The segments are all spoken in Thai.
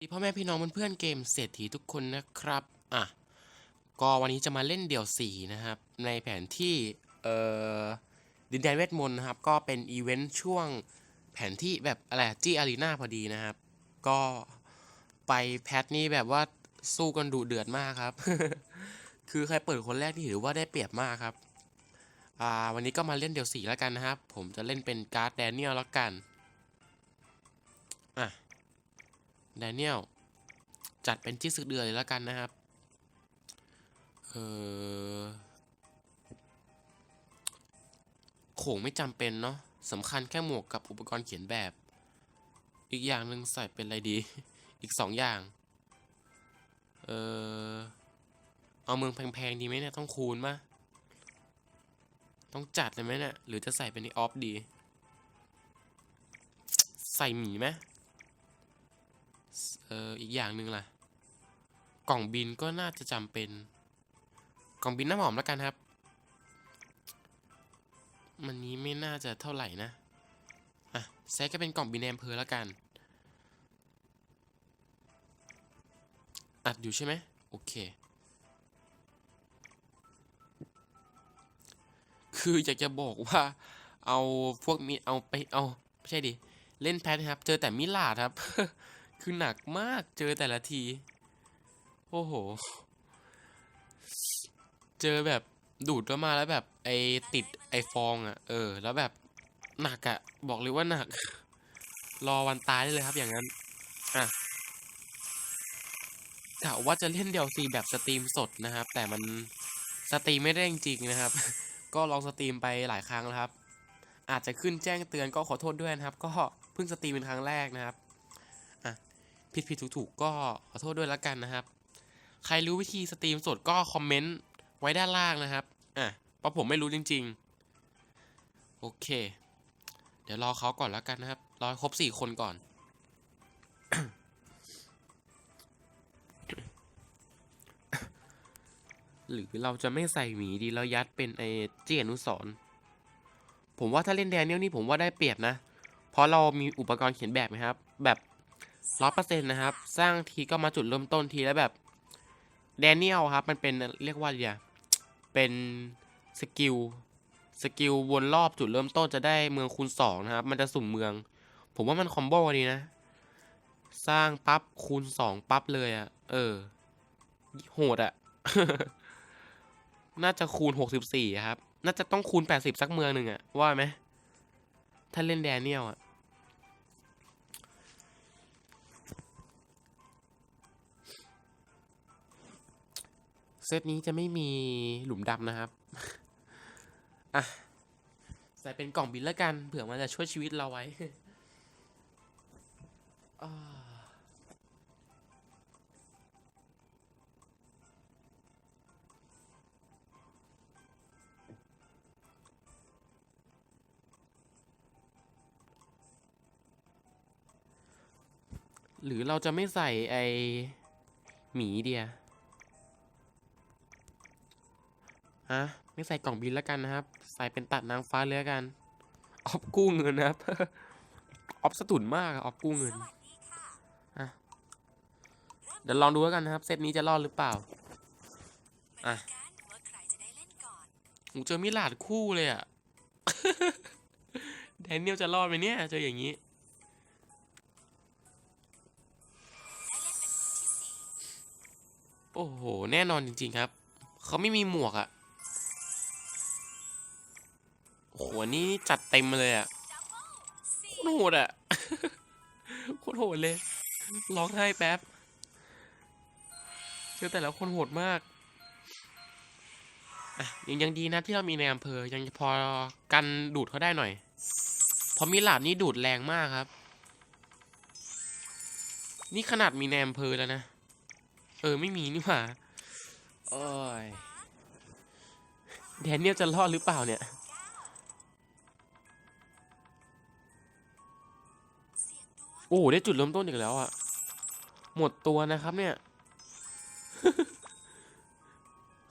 ดีพ่อแม่พี่น้องเพื่อนๆเกมเศรษฐีทุกคนนะครับ อะ ก็วันนี้จะมาเล่นเดี่ยวสี่นะครับ ในแผนที่ เอ่อ ดินแดนเวทมนต์นะครับ ก็เป็นอีเวนต์ช่วงแผนที่แบบอะไรจี้อารีนาพอดีนะครับ ก็ไปแพทนี่แบบว่าสู้กันดุเดือดมากครับ คือใครเปิดคนแรกที่ถือว่าได้เปรียบมากครับ อ่า วันนี้ก็มาเล่นเดี่ยวสี่แล้วกันนะครับ ผมจะเล่นเป็นการ์ดแดเนียลแล้วกัน อะ แดเนียลจัดเป็นที่สึกเดือดเลยแล้วกันนะครับ เออโขงไม่จำเป็นเนาะสำคัญแค่หมวกกับอุปกรณ์เขียนแบบ อีกอย่างหนึ่งใส่เป็นอะไรดี อีกสองอย่าง เออเอาเมืองแพงๆดีไหมเนี่ย ต้องคูณมะต้องจัดเลยไหมเนี่ย หรือจะใส่เป็นออฟดี ใส่หมีไหม เอออีกอย่างหนึ่งล่ะ กล่องบินก็น่าจะจำเป็น กล่องบินน้ำหอมแล้วกันครับ มันนี้ไม่น่าจะเท่าไหร่นะอะแซกก็เป็นกล่องบินในอำเภอแล้วกัน อัดอยู่ใช่ไหมโอเค คืออยากจะบอกว่าเอาพวกมีเอาไปเอาไม่ใช่ดิ เล่นแพทครับ เจอแต่มิลาดครับ คือหนักมากเจอแต่ละที โอ้โห เจอแบบดูดเข้ามาแล้วแบบไอติดไอฟองอะ่ะ เออ แล้วแบบหนักอะ่ะ บอกเลยว่าหนัก รอวันตายได้เลยครับอย่างนั้น อะกะว่าจะเล่นเดี่ยวซีแบบสตรีมสดนะครับ แต่มันสตรีมไม่ได้จริงๆนะครับ ก็ลองสตรีมไปหลายครั้งแล้วครับ อาจจะขึ้นแจ้งเตือนก็ขอโทษด้วยนะครับ ก็เพิ่งสตรีมเป็นครั้งแรกนะครับ ผิดผิดถูกถูกก็ขอโทษด้วยแล้วกันนะครับ ใครรู้วิธีสตรีมสดก็คอมเมนต์ไว้ด้านล่างนะครับอะเพราะผมไม่รู้จริง ๆ โอเค เดี๋ยวรอเขาก่อนแล้วกันนะครับ รอครบสี่คนก่อนหรือเราจะไม่ใส่หมีดีแล้วยัดเป็นไอเจียนุสรณ์ผมว่าถ้าเล่นแดเนียลนี่ผมว่าได้เปรียบนะ เพราะเรามีอุปกรณ์เขียนแบบนะครับ แบบ ร้อยเปอร์เซ็นต์นะครับ สร้างทีก็มาจุดเริ่มต้นทีแล้วแบบแดเนียลครับ มันเป็นเรียกว่าอะไรเป็นสกิลสกิลวนรอบจุดเริ่มต้นจะได้เมืองคูณสองนะครับ มันจะสุ่มเมือง ผมว่ามันคอมโบดีนะ สร้างปั๊บคูณสองปั๊บเลยอะเออ โหดอะน่าจะคูณหกสิบสี่ครับ น่าจะต้องคูณแปดสิบสักเมืองหนึ่งอะว่าไหม ถ้าเล่นแดเนียลอะ เซตนี้จะไม่มีหลุมดำนะครับ อะ ใส่เป็นกล่องบินแล้วกัน เผื่อมันจะช่วยชีวิตเราไว้หรือเราจะไม่ใส่ไอหมีเดีย ฮะไม่ใส่กล่องบินแล้วกันนะครับ ใส่เป็นตัดนางฟ้าเลยกัน ออฟกู้เงินนะครับ ออฟสตุนมากออฟกู้เงินอะเดี๋ยวลองดูแล้วกันนะครับ เซตนี้จะรอดหรือเปล่า อะผมเจอมิลาดคู่เลยอะแดเนียลจะรอดไหมเนี่ยเจออย่างนี้โอ้โห แน่นอนจริงๆครับ เขาไม่มีหมวกอะ โอ้โหนี่จัดเต็มมาเลยอะโคตรโหดอะโคตรโหดเลย ร้องไห้แป๊บ เจอแต่ละคนโหดมากอะยังยังดีนะที่เรามีในอำเภอ ยังพอกันดูดเขาได้หน่อยเพราะมิลาดนี่ดูดแรงมากครับ นี่ขนาดมีในอำเภอแล้วนะ เออไม่มีนี่หว่าโอ้ยแดเนียลจะรอดหรือเปล่าเนี่ย โอ้โหได้จุดเริ่มต้นอีกแล้วอะหมดตัวนะครับเนี่ย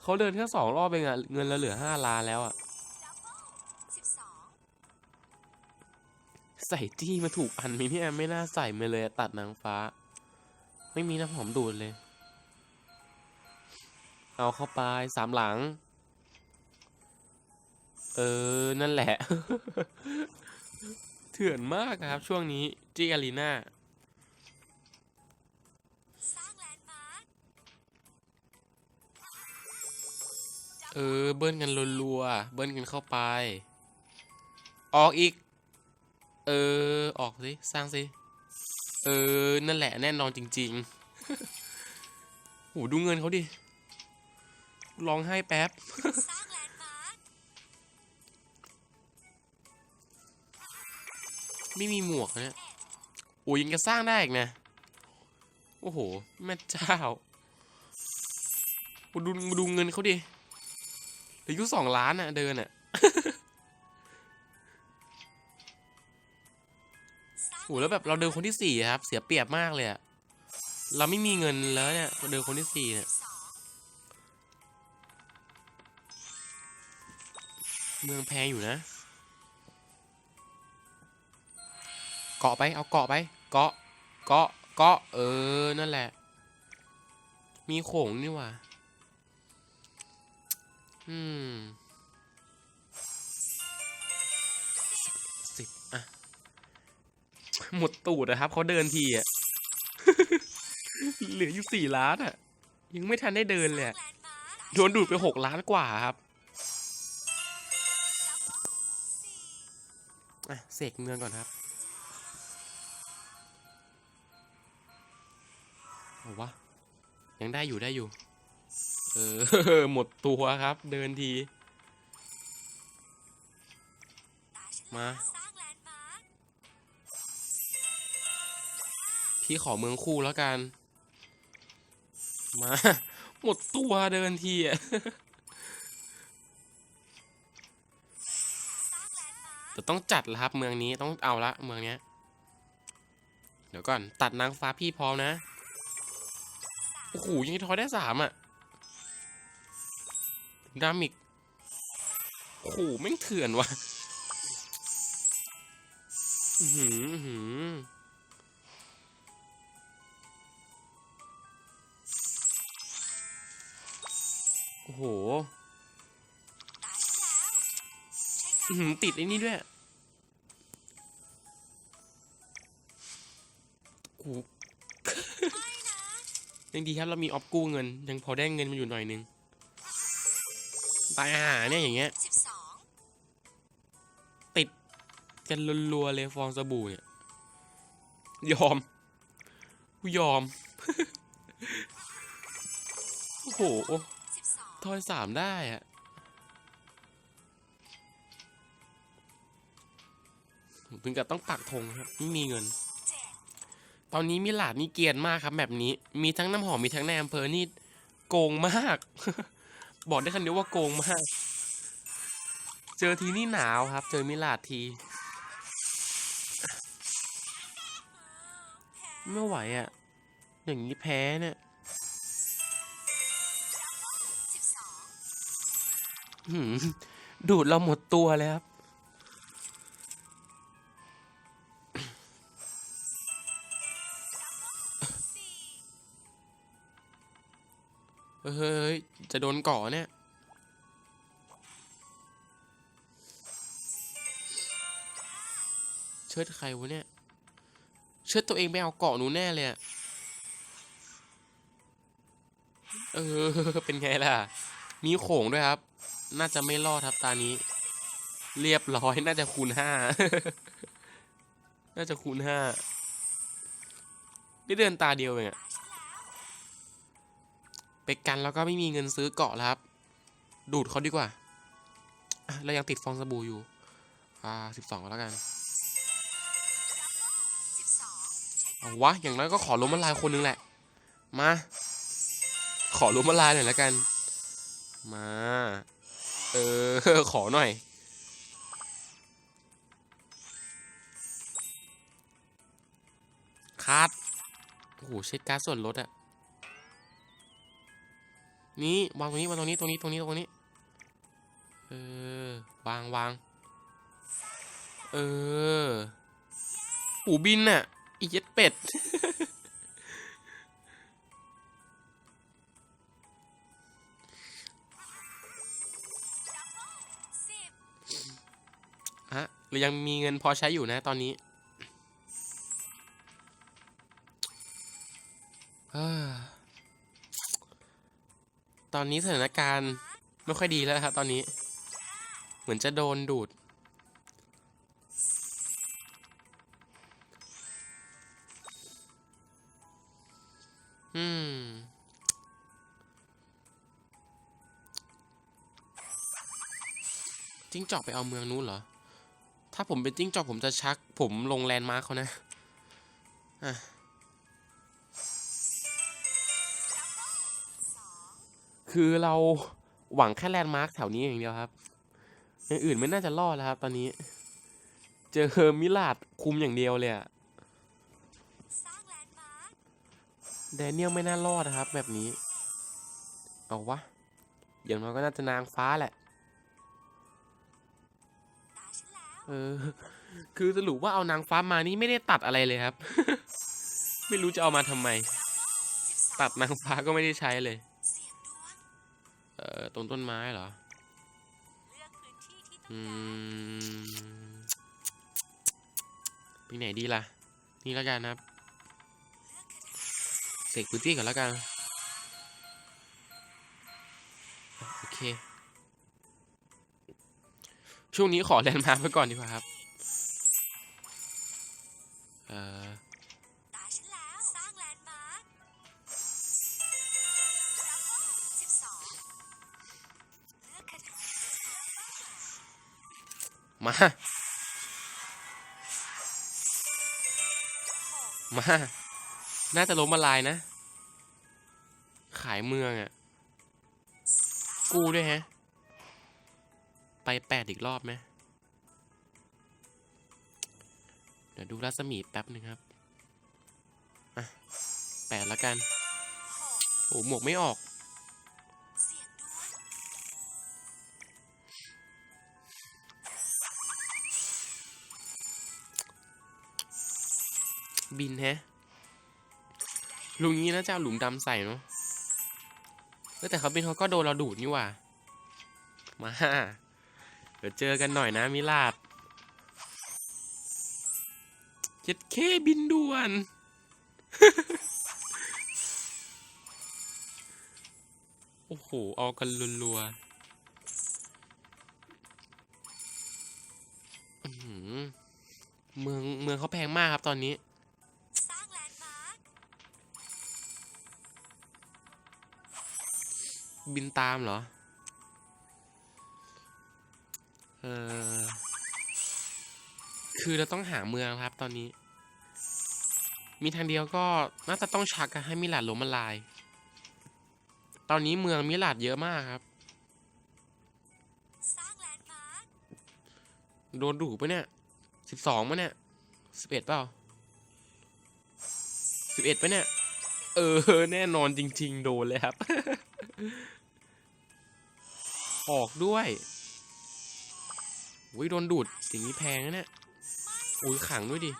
เขาเดินแค่สองรอบเองอะเงินเราเหลือห้าล้านแล้วอะใส่จี้มาถูกอันไหมเนี่ยไม่น่าใส่มาเลยตัดนางฟ้า ไม่มีน้ำหอมดูดเลย เอาเข้าไปสามหลัง เออ นั่นแหละ เถื่อนมากครับ ช่วงนี้จีอารีนาสร้าเออ เบิ้ลกันรัวๆเบิ้ลกันเข้าไป ออกอีก เออ ออกสิ สร้างสิ เออ นั่นแหละแน่นอนจริงๆโหดูเงินเขาดิร้องไห้แป๊บ ไม่มีหมวกนะโอ้ยยังจะสร้างได้อีกนะ โอ้โหแม่เจ้าดูดูเงินเขาดิเหลืออยู่สองล้านอะเดินอะสร้โหแล้วแบบเราเดินคนที่สี่ครับ เสียเปรียบมากเลยอะเราไม่มีเงินแล้วเนี่ยเราเดินคนที่สี่เนี่ยสองเมืองแพงอยู่นะ เกาะไป เอาเกาะไป เกาะ เกาะ เกาะ เออ นั่นแหละ มีโขงนี่หว่าอืมสิบอะ หมดตูดนะครับ เขาเดินทีอะ เหลืออยู่สี่ล้านอะ ยังไม่ทันได้เดินเลยโดนดูดไปหกล้านกว่าครับอะเสกเมืองก่อนครับ เอาวะ ยังได้อยู่ได้อยู่ เออ หมดตัวครับ เดินที มา พี่ขอเมืองคู่แล้วกัน มา หมดตัวเดินทีอะสร้างแต่ต้องจัดแล้วครับเมืองนี้ต้องเอาละเมืองเนี้ย เดี๋ยวก่อนตัดนางฟ้าพี่พร้อมนะ อ้โหยังทอยได้สามอะดามิกโอ้โหแม่งเถื่อนวะหืออื้อหือโอ้โหหือติดไอ้นี่ด้วยกู ยังดีครับเรามีออฟกู้เงิน ยังพอได้เงินมาอยู่หน่อยนึงตายหารเนี่ยอย่างเงี้ยติดกันรัวๆเลยฟองสบู่เนี่ยยอมกูยอม โอ้โหทอยสามได้อะถึงกับต้องปักธงครับไม่มีเงิน ตอนนี้มิลาดนี่เกียนมากครับแบบนี้ มีทั้งน้ำหอมมีทั้งในอำเภอนี่โกงมาก บอกได้คำเดียวว่าโกงมาก เจอทีนี่หนาวครับ เจอมิลาดที ไม่ไหวอะ่ะ อย่างนี้แพ้เนี่ยหืมดูดเราหมดตัวเลยครับ เฮ้ย จะโดนก่อเนี่ย เชิดใครวะเนี่ย เชิดตัวเองไปเอาเกาะหนูแน่เลยอะเออ เป็นไงล่ะ มีโขงด้วยครับ น่าจะไม่รอดครับตานี้ เรียบร้อย น่าจะคูณห้า น่าจะคูณห้าได้เดินตาเดียวเองอะ ไปกันแล้วก็ไม่มีเงินซื้อเกาะแล้วครับ ดูดเขาดีกว่าเรายังติดฟองสบู่อยู่ อ่าสิบสองแล้วกันเอาวะ อย่างน้อยก็ขอล้มละลายคนนึงแหละ มา ขอล้มละลายหน่อยแล้วกัน มา เออ ขอหน่อยคาดโอ้โหเช็ดการดส่วนลดอะ นี้วางตรงนี้วางตรงนี้ตรงนี้ตรงนี้ตรงนี้เออวางวางเออหูบินน่ะอีเจ็ดเป็ดฮะหรือยังมีเงินพอใช้อยู่นะตอนนี้เออ ตอนนี้สถานการณ์ไม่ค่อยดีแล้วครับตอนนี้ เหมือนจะโดนดูด อืม จิ้งจอกไปเอาเมืองนู้นเหรอ ถ้าผมเป็นจิ้งจอกผมจะชัก ผมลงแลนด์มาร์คเขานะ อะ คือเราหวังแค่แลนด์มาร์คแถวนี้อย่างเดียวครับอย่างอื่นไม่น่าจะรอดแล้วครับ ตอนนี้ เจอเฮอร์มิลาดคุมอย่างเดียวเลยอะแลนด์มาร์คแดเนียลไม่น่ารอดนะครับแบบนี้ เอาวะ อย่างน้อยก็น่าจะนางฟ้าแหละ เออ คือสรุปว่าเอานางฟ้ามานี่ไม่ได้ตัดอะไรเลยครับ ไม่รู้จะเอามาทำไม ตัดนางฟ้าก็ไม่ได้ใช้เลย เอ่อตรงต้นไม้เหรอเลือกพื้นที่ที่ต้องอืการมไปไหนดีล่ะ นี่แล้วกันนะครับเลือกคดีเสกพื้นที่ก่อนแล้วกัน โอเค ช่วงนี้ขอแลนด์มาร์คไปก่อนดีกว่าครับ เอ่อ มา มา น่าจะล้มละลายนะ ขายเมืองอะ่ะ กูด้วยแฮะ ไปแปดอีกรอบไหมเดี๋ยวดูรัศมีแป๊บหนึ่งครับ อะแปดแล้วกัน โอ้หมวกไม่ออก บินแฮะลุงนี้นะจะเอาหลุมดำใส่เนาะเออแต่เขาบินเขาก็โดนเราดูดนี่หว่ามาเดี๋ยวเจอกันหน่อยนะมิลาดเจ็ดเคบินด่วนโอ้โห เอากันรัวๆเมืองเมืองเขาแพงมากครับตอนนี้ บินตามเหรอ เออ คือเราต้องหาเมืองครับตอนนี้ มีทางเดียวก็น่าจะต้องชักให้มิลาดล้มละลาย ตอนนี้เมืองมิลาดเยอะมากครับ โดนดูปะเนี่ยสิบสองปะเนี่ยสิบเอ็ดเปล่าสิบเอ็ดปะเนี่ย เออ แน่นอนจริง ๆ โดนเลยครับ ออกด้วยอุ้ยโดนดูดอย่งนี้แพงนะเนี่ยอุ้ยขังด้วยดิ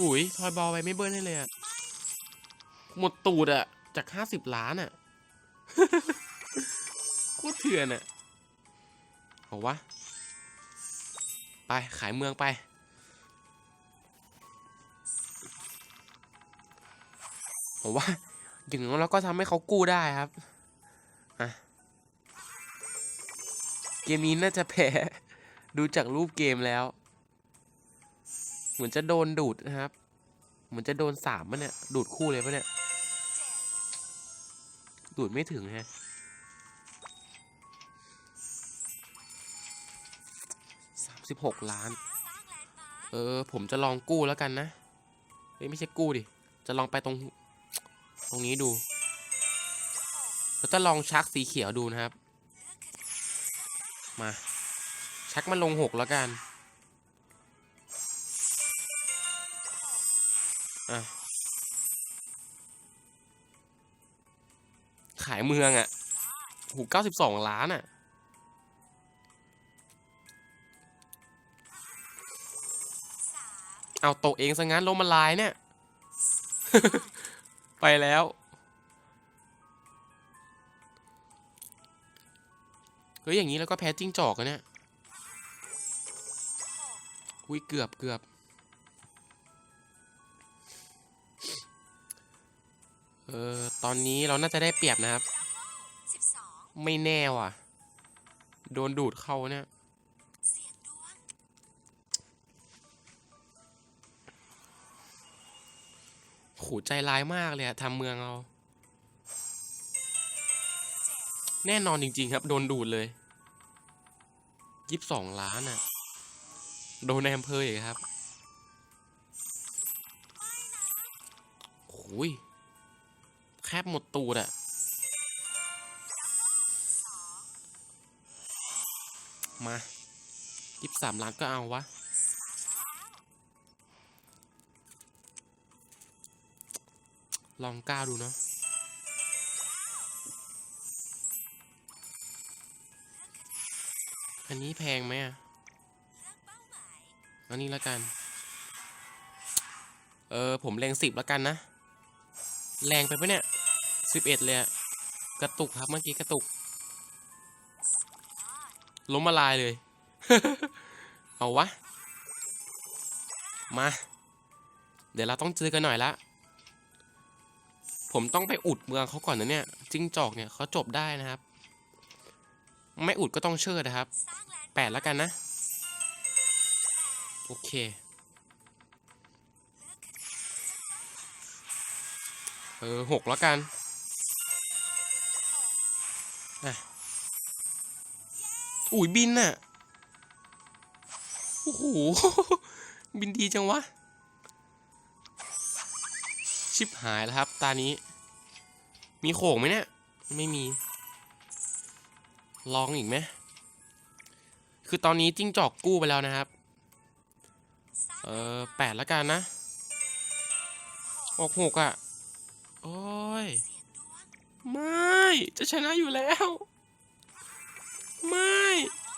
อุ้ยทอยบอลไปไม่เบิ้ลให้เลยอะหมดตูดอะจากห้าสิบล้านอะโคตรเถื่อนอะเอาวะ ไปขายเมืองไปผมว่า อย่างนั้นเราก็ทำให้เขากู้ได้ครับเกมนี้น่าจะแพ้ ดูจากรูปเกมแล้ว เหมือนจะโดนดูดนะครับ เหมือนจะโดนสามปะเนี่ย ดูดคู่เลยปะเนี่ย ดูดไม่ถึงฮะสามสิบหกล้าน เออ ผมจะลองกู้แล้วกันนะ เฮ้ยไม่ใช่กู้ดิ จะลองไปตรง ตรงนี้ดูแล้วจะลองชักสีเขียวดูนะครับ มา ชักมันลงหกแล้วกัน อะ ขายเมืองอะ่ะหูเก้าสิบสองล้านอะ่ะเอาตกเองซะงั้นลมมันลายเนี่ย ไปแล้ว เฮ้ย อย่างนี้แล้วก็แพ้จิ้งจอกอะเนี่ยหกอุ้ยเกือบเกือบเออตอนนี้เราน่าจะได้เปรียบนะครับ ไม่แน่ว่ะ โดนดูดเข้าเนี่ย โหใจร้ายมากเลยอะทำเมืองเรา แน่นอนจริง ๆ ครับ โดนดูดเลยยี่สิบสองล้านอะโดนในอำเภออีกครับโอ้ยแคบหมดตูดอะมายี่สิบสามล้านก็เอาวะ ลองก้าวดูเนาะอันนี้แพงไหมอะอันนี้ละกัน เออ ผมแรงสิบละกันนะ แรงไปปะเนี่ยสิบเอ็ดเลยอะกระตุกครับเมื่อกี้กระตุก ล้มละลายเลย เอาวะ มา เดี๋ยวเราต้องเจอกันหน่อยละ ผมต้องไปอุดเมืองเขาก่อนนะเนี่ยจิ้งจอกเนี่ยเขาจบได้นะครับ ไม่อุดก็ต้องเชิดนะครับแลนด์แปดแล้วกันนะ โอเคเออหกแล้วกันอะอุ้ยบินน่ะโอ้โหบินดีจังวะ ชิบหายแล้วครับ ตานี้ มีโขงไหมเนี่ย ไม่มี ลองอีกไหม คือตอนนี้จิ้งจอกกู้ไปแล้วนะครับ เออแปดแล้วกันนะออกหกอะ โอ้ย ไม่ จะชนะอยู่แล้ว ไม่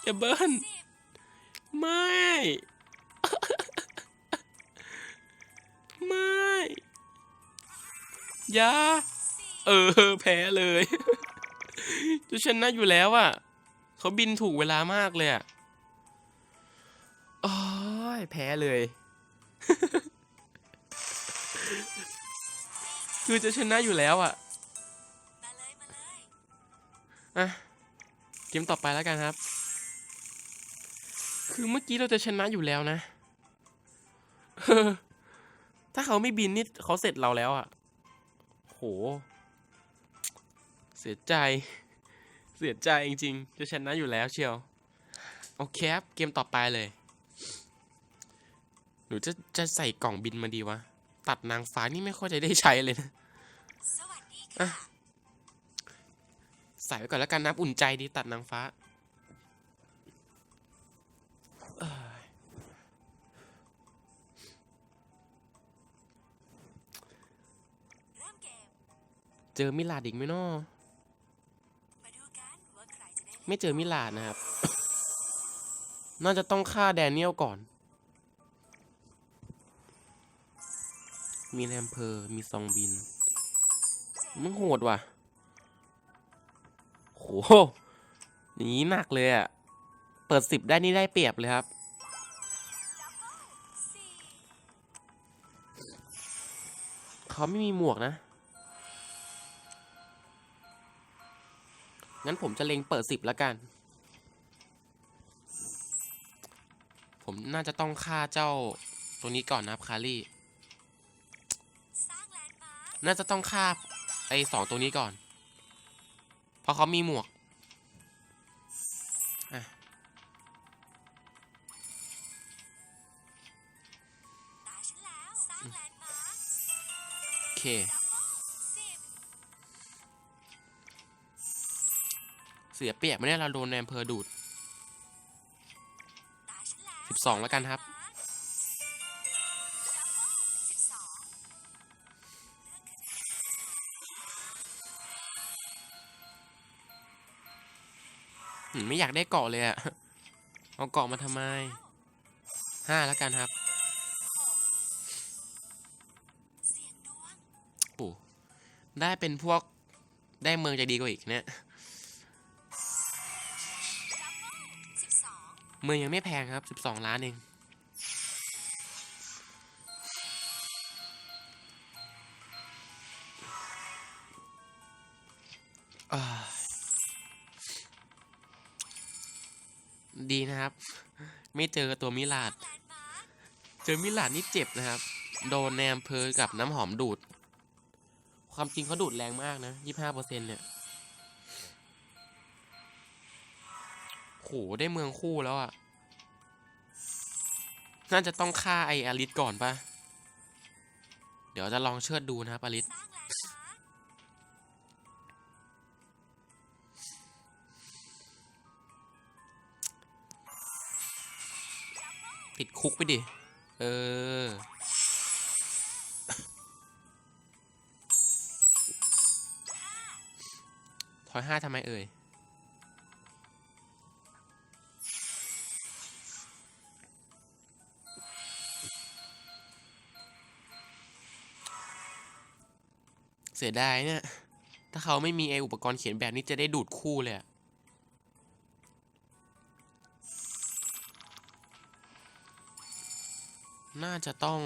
อย่าเบิ้ลสิบไม่ ไม่ ยาเออ แพ้เลยจะชนะอยู่แล้วอะเขาบินถูกเวลามากเลยอะโอ้ยแพ้เลย คือจะชนะอยู่แล้วอะเลยมาเลยอะเกมต่อไปแล้วกันครับ คือเมื่อกี้เราจะชนะอยู่แล้วนะถ้าเขาไม่บินนี่เขาเสร็จเราแล้วอะ โห เสียใจ เสียใจจริงๆจะชนะอยู่แล้วเชียว โอเคครับ เกมต่อไปเลย หนูจะจะใส่กล่องบินมาดีวะ ตัดนางฟ้านี่ไม่ค่อยจะได้ใช้เลยนะสวัสดีอะค่ะใส่ไว้ก่อนแล้วกันนะอุ่นใจดีตัดนางฟ้า เจอมิลาดอีกไหมนอมาะไม่เจอมิลาดนะครับ น่าจะต้องฆ่าแดเนียลก่อน มีแรมเพอร์ มีซองบิน มันโหดว่ะโหอย่างนี้หนักเลยอะ่ะเปิดสิบได้นี่ได้เปรียบเลยครับเขาไม่มีหมวกนะ งั้นผมจะเล็งเปิดสิบแล้วกัน ผมน่าจะต้องฆ่าเจ้าตัวนี้ก่อนนะครับคารี่ น่าจะต้องฆ่าไอ้สองตัวนี้ก่อน เพราะเขามีหมวกอะโอเค เสียเปียบไม่ได้เราโดนแนมเพอดูดตาฉันแล้วสิบสองแล้วกันครับ ไม่อยากได้เกาะเลยอะเอาเกาะมาทำไมห้าแล้วกันครับโอ้ได้เป็นพวกได้เมืองใจดีกว่าอีกเนี่ย เมืองยังไม่แพงครับ 12 ล้านเอง ดีนะครับ ไม่เจอตัวมิลาดแลาร์คเจอมิลาดนี่เจ็บนะครับ โดนแนมเพอกับน้ำหอมดูด ความจริงเขาดูดแรงมากนะ 25เปอร์เซ็นเนี่ย โหได้เมืองคู่แล้วอะ่ะน่าจะต้องฆ่าไออาริสก่อนปะเดี๋ยวจะลองเชิดดูนะครับอาริสติดคุกไปดิ เออ ถอยห้าทำไมเอ่ย เสียดายเนี่ย ถ้าเขาไม่มีไออุปกรณ์เขียนแบบนี้จะได้ดูดคู่เลยอะน่าจะต้อง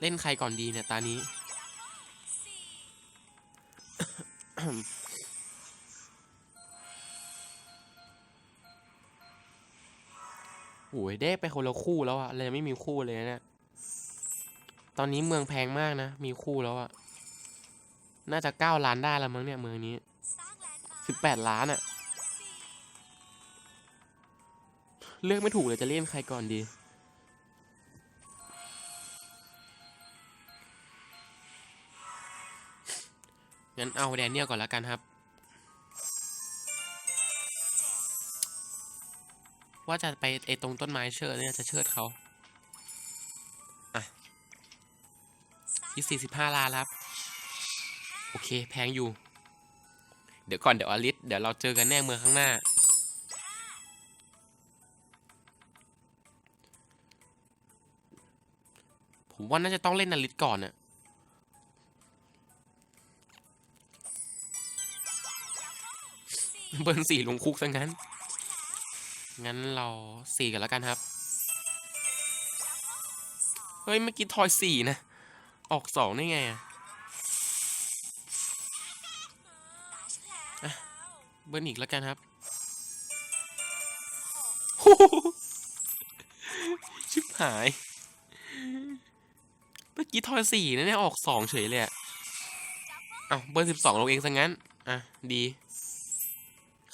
เล่นใครก่อนดีเนี่ย ตานี้ โอ้ยได้ไปคนละคู่แล้วอะเลยไม่มีคู่เลยนะเนี่ย ตอนนี้เมืองแพงมากนะ มีคู่แล้วอะน่าจะเก้าล้านได้แล้วมั้งเนี่ยเมืองนี้สิบแปดล้านอะเลือกไม่ถูกเลยจะเล่นใครก่อนดี งั้นเอาแดเนียลก่อนแล้วกันครับ ว่าจะไปไอตรงต้นไม้เชิดเนี่ยจะเชิดเขา ยี่สี่สิบห้าล้านครับ โอเค แพงอยู่ เดี๋ยวก่อนเดี๋ยวอลิสเดี๋ยวเราเจอกันแน่เมืองข้างหน้า ผมว่าน่าจะต้องเล่นอลิสก่อนน่ะเบิร์นสี่ลงคุกซะงั้น งั้นเราสี่กันแล้วกันครับ เฮ้ย เมื่อกี้ทอยสี่นะ ออกสองได้ไงอะเบิร์นอีกแล้วกันครับชิบหาย เมื่อกี้ทอยสี่นะเนี่ยออกสองเฉยเลยอะเอาเบอร์สิบสองลงเองซะงั้น อะ ดี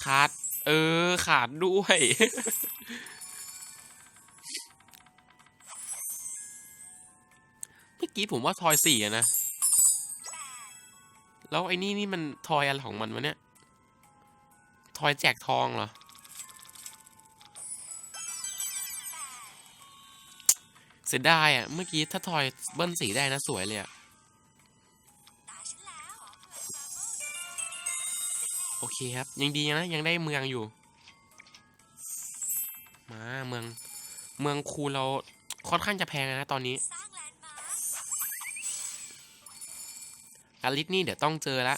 ขาด เออ ขาดด้วย กี้ผมว่าทอยสี่อะนะ แล้วไอ้นี่นี่มันทอยอะไรของมันวะเนี่ย ทอยแจกทองเหรอ เสียดายอะ เมื่อกี้ถ้าทอยเบิ้ลสีได้นะสวยเลยอะ โอเคครับ ยังดีนะ ยังได้เมืองอยู่ มาเมืองเมืองคูเราค่อนข้างจะแพงนะตอนนี้ อาริสนี่เดี๋ยวต้องเจอละ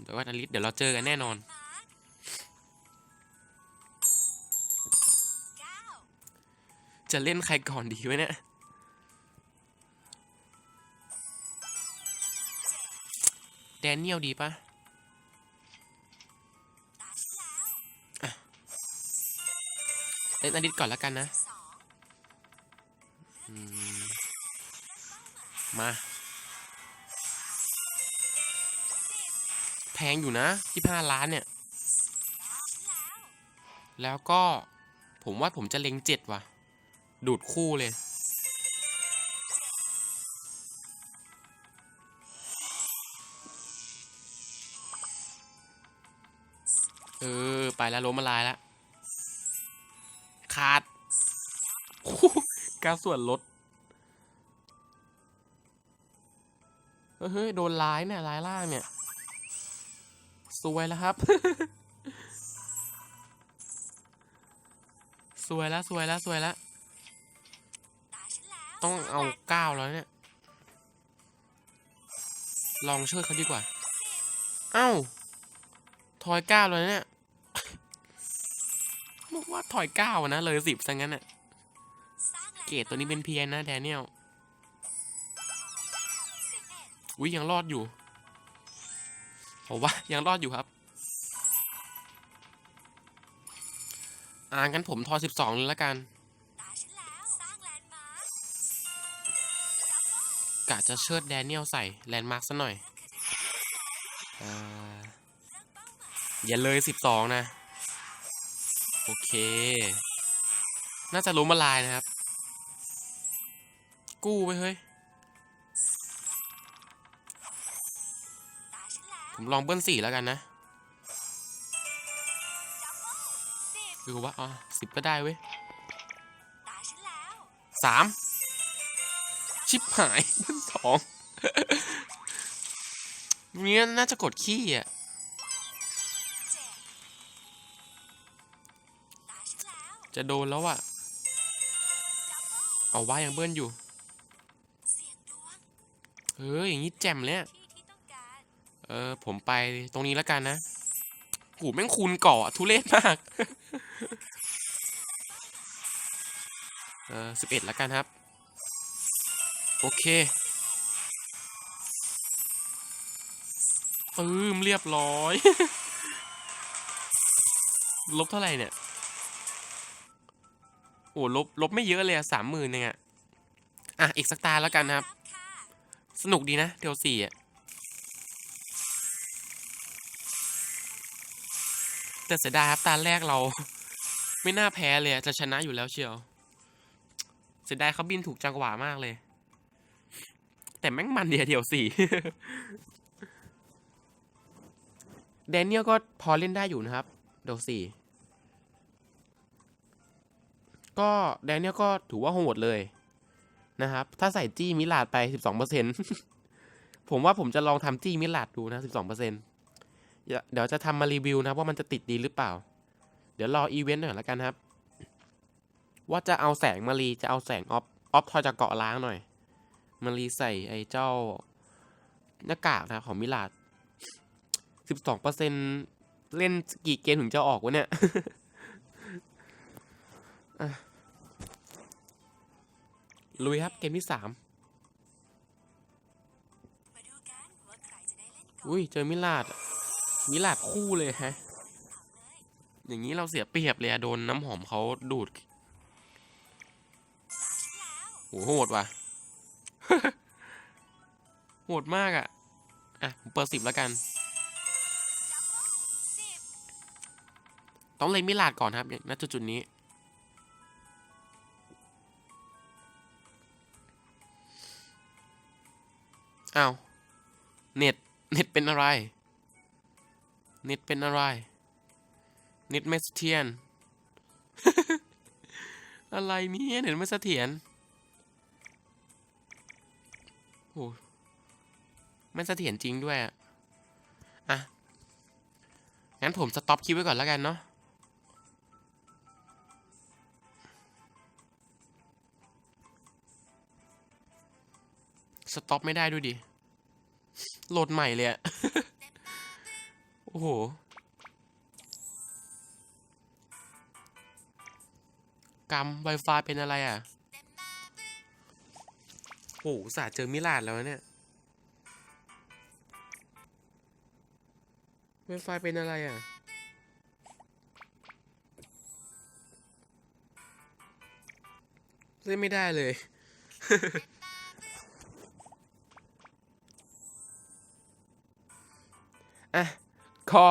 เดี๋ยวว่าอาริสเดี๋ยวเราเจอกันแน่นอน จะเล่นใครก่อนดีวะเนี่ยแดเนียลดีปะเล่นอาริสก่อนแล้วกันนะ มาแพงอยู่นะที่ห้าล้านเนี่ย แล้วก็ผมว่าผมจะเล็งเจ็ดว่ะ ดูดคู่เลย เออ ไปแล้วล้มละลายแล้ว ขาด การส่วนลด เฮ้ยโดนร้ายเนี่ยร้ายล่างเนี่ยสวยแล้วครับ สวยแล้วสวยแล้วสวยแล้วต้องเอาเก้าแล้วเนี่ย ลองช่วยเขาดีกว่า เอ้า ถอยเก้าเลยเนี่ยบอกว่าถอยเก้านะเลยสิบซะงั้นอะเกรดตัวนี้เป็นเพียนนะแดเนียล อุ้ยยังรอดอยู่ผมว่ายังรอดอยู่ครับ อ่างั้นผมทอสิบสองเลยละกันตาฉันแล้วสร้างแลนกะจะเชิดแดเนียลใส่แลนด์มาร์คซะหน่อยอ่าเยอย่าเลยสิบสองนะ โอเค น่าจะล้มละลายนะครับ กู้ไปเฮ้ย ผมลองเบิ้ลสี่แล้วกันนะคือว่าอ๋อสิบก็ได้เว้ยสามชิบหายเบิ้ลสองเนี้ยน่าจะกดขี้อะจะโดนแล้วอะเอาว่ายังเบิ้ลอยู่เสียงดวงเฮ้ยอย่างนี้แจ่มเลยอะ เออผมไปตรงนี้แล้วกันนะหูแม่งคูณเกาะทุเรศมาก เออสิบเอ็ดแล้วกันครับ โอเคปื้มเรียบร้อย ลบเท่าไหร่เนี่ย โอ้ลบ ลบไม่เยอะเลยอะสามหมื่นเองอะอะ อีกสักตาแล้วกันครับ สนุกดีนะเทลสี่อะ แต่เสียดายครับตาแรกเรา ไม่น่าแพ้เลยจะชนะอยู่แล้วเชียว เสียดายเขาบินถูกจังหวะมากเลย แต่แม่งมันเดียวเดียวสี่แดเนียลก็พอเล่นได้อยู่นะครับเดยวสี่ก็แดเนียลก็ถือว่าโหดเลยนะครับ ถ้าใส่จี้มิลาดไป 12%เปอร์เซ็นผมว่าผมจะลองทำจี้มิลาดดูนะ 12% เปอร์เซ็นเดี๋ยวจะทำมารีวิวนะครับว่ามันจะติดดีหรือเปล่า เดี๋ยวรออีเวนต์หน่อยละกันครับ ว่าจะเอาแสงมารีจะเอาแสงออฟออฟทอยจากเกาะล้างหน่อย มารีใส่ไอ้เจ้าหน้ากากนะของมิลาด12%เปอร์เซ็นเล่นกี่เกมถึงจะออกวะเนี่ยอะลุยครับเกมที่สามมาดูกันว่าใครจะได้เล่นก่อนอุ้ยเจอมิลาด มิลาดคู่เลยฮะ อย่างนี้เราเสียเปรียบเลยอะโดนน้ำหอมเขาดูดตาฉันแล้วโหโหดว่ะโหดมากอะอะเปิดสิบแล้วกัน ต้องเล่นมิลาดก่อนครับณจุดจุดนี้อ้าว เน็ต เน็ตเป็นอะไร น็ตเป็นอะไรน็ตไม่เสถียรอะไรเนี่ยเน็ตไม่เสถียรโอ้ไม่เสถียรจริงด้วยอะอะ งั้นผมสต็อปคลิปไว้ก่อนแล้วกันเนาะสต็อปไม่ได้ด้วยดิ โหลดใหม่เลยอะ โอ้โห กรรม Wi-Fi เป็นอะไรอะ โอ้โหสาเจอมิลาดแล้วเนี่ย Wi-Fi เป็นอะไรอะ เล่นไม่ได้เลยอะ ก็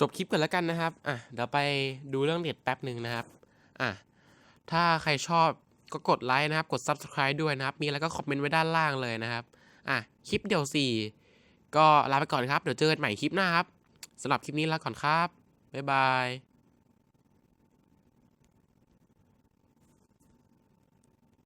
จบคลิปกันแล้วกันนะครับ อะ เดี๋ยวไปดูเรื่องเด็ดแป๊บหนึ่งนะครับ อะ ถ้าใครชอบก็กดไลค์นะครับ กด Subscribe ด้วยนะครับ มีอะไรก็คอมเมนต์ไว้ด้านล่างเลยนะครับ อะ คลิปเดี่ยวสี่ก็ลาไปก่อนครับ เดี๋ยวเจอกันใหม่คลิปหน้าครับสำหรับคลิปนี้ลาก่อนครับ บ๊ายบาย